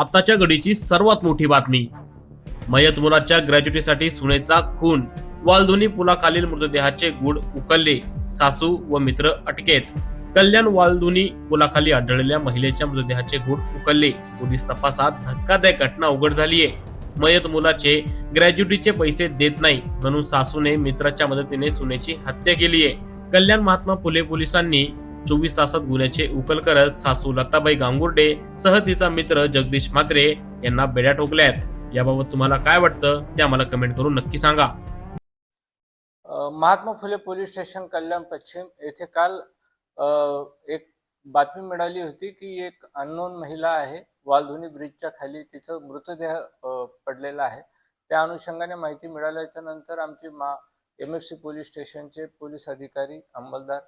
आत्ताच्या घडीची सर्वात मोठी बातमी. मयत मुलाच्या ग्रॅज्युटीसाठी सुनेचा खून. वालधुनी पुलाखालील मृतदेहाचे गुड उकलले. सासू व मित्र अटकेत. कल्याण वालधुनी पुलाखाली आढळलेल्या महिलेच्या मृतदेहाचे गुड उकलले. पोलीस तपासात धक्कादायक घटना उघड झालीय. मयत मुलाचे ग्रॅज्युटीचे पैसे देत नाही. म्हणून सासूने मित्राच्या मदतीने सुनेची हत्या केली आहे कल्याण महात्मा फुले पोलिसांनी चोवीस तासात गुन्ह्याचे उकल करत सासू लताबाई गांगुर्डे सह तिचा मित्र जगदीश म्हात्रे यांना बेड्या ठोकल्यात. आहेत याबाबत तुम्हाला काय वाटतं ते आम्हाला कमेंट करून नक्की सांगा. महात्मा फुले पोलीस स्टेशन कल्याण पश्चिम येथे काल एक बातमी मिळाली होती की एक अननोन महिला आहे वालधुनी ब्रिजच्या खाली तिचं मृतदेह पडलेला आहे. त्या अनुषंगाने माहिती मिळाल्याच्या नंतर आमची मा एम एफ सी पोलीस स्टेशनचे पोलीस अधिकारी अंमलदार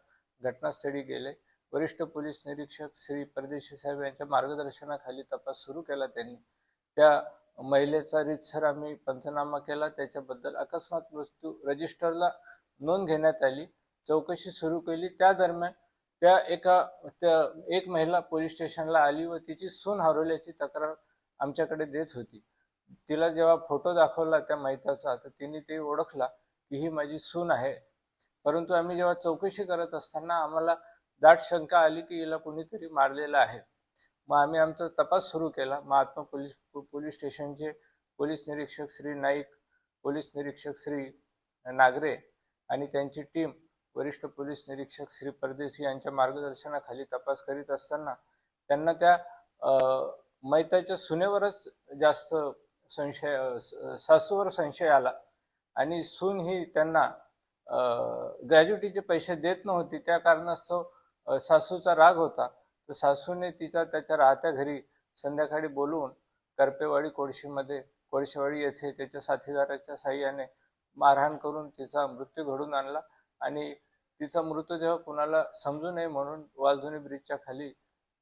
घटनास्थळी गेले. वरिष्ठ पोलीस निरीक्षक श्री परदेशी साहेब यांच्या मार्गदर्शनाखाली तपास सुरू केला त्यांनी. त्या महिलेचा रीतसर आम्ही पंचनामा केला. त्याच्याबद्दल अकस्मात मृत्यू रजिस्टरला नोंद घेण्यात आली. चौकशी सुरू केली. त्या दरम्यान त्या एका त्या एक महिला पोलीस स्टेशनला आली व तिची सून हरवल्याची तक्रार आमच्याकडे देत होती. तिला जेव्हा फोटो दाखवला त्या महिताचा तर तिने ते ओळखला की ही माझी सून आहे. परंतु आम्ही जेव्हा चौकशी करत असताना आम्हाला दाट शंका आली की हिला कोणीतरी मारलेलं आहे. मग आम्ही आमचा तपास सुरू केला. महात्मा पोलीस पोलीस स्टेशनचे पोलीस निरीक्षक श्री नाईक पोलीस निरीक्षक श्री नागरे आणि त्यांची टीम वरिष्ठ पोलीस निरीक्षक श्री परदेशी यांच्या मार्गदर्शनाखाली तपास करीत असताना त्यांना त्या मैताच्या सुनेवरच जास्त संशय सासूवर संशय आला आणि सून ही त्यांना ग्रॅज्युटीचे पैसे देत नव्हती. त्या कारणास्तव सासूचा राग होता. तर सासूने तिचा त्याच्या राहत्या घरी संध्याकाळी बोलवून करपेवाडी कोळशीमध्ये कोळशेवाडी येथे त्याच्या साथीदाराच्या साह्याने मारहाण करून तिचा मृत्यू घडून आणला आणि तिचा मृतदेह कुणाला समजू नये म्हणून वालधुनी ब्रिजच्या खाली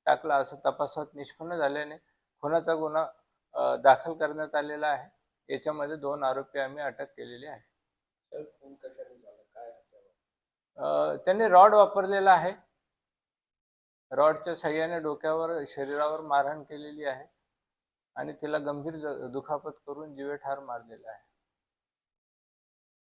टाकला. असं तपासात निष्पन्न झाल्याने खुनाचा गुन्हा दाखल करण्यात आलेला आहे. याच्यामध्ये दोन आरोपी आम्ही अटक केलेली आहे. त्यांनी रॉड वापरलेला आहे. रॉडच्या सहाय्याने डोक्यावर शरीरावर मारहाण केलेली आहे. आणि तिला गंभीर दुखापत करून जीवे ठार मारलेला आहे.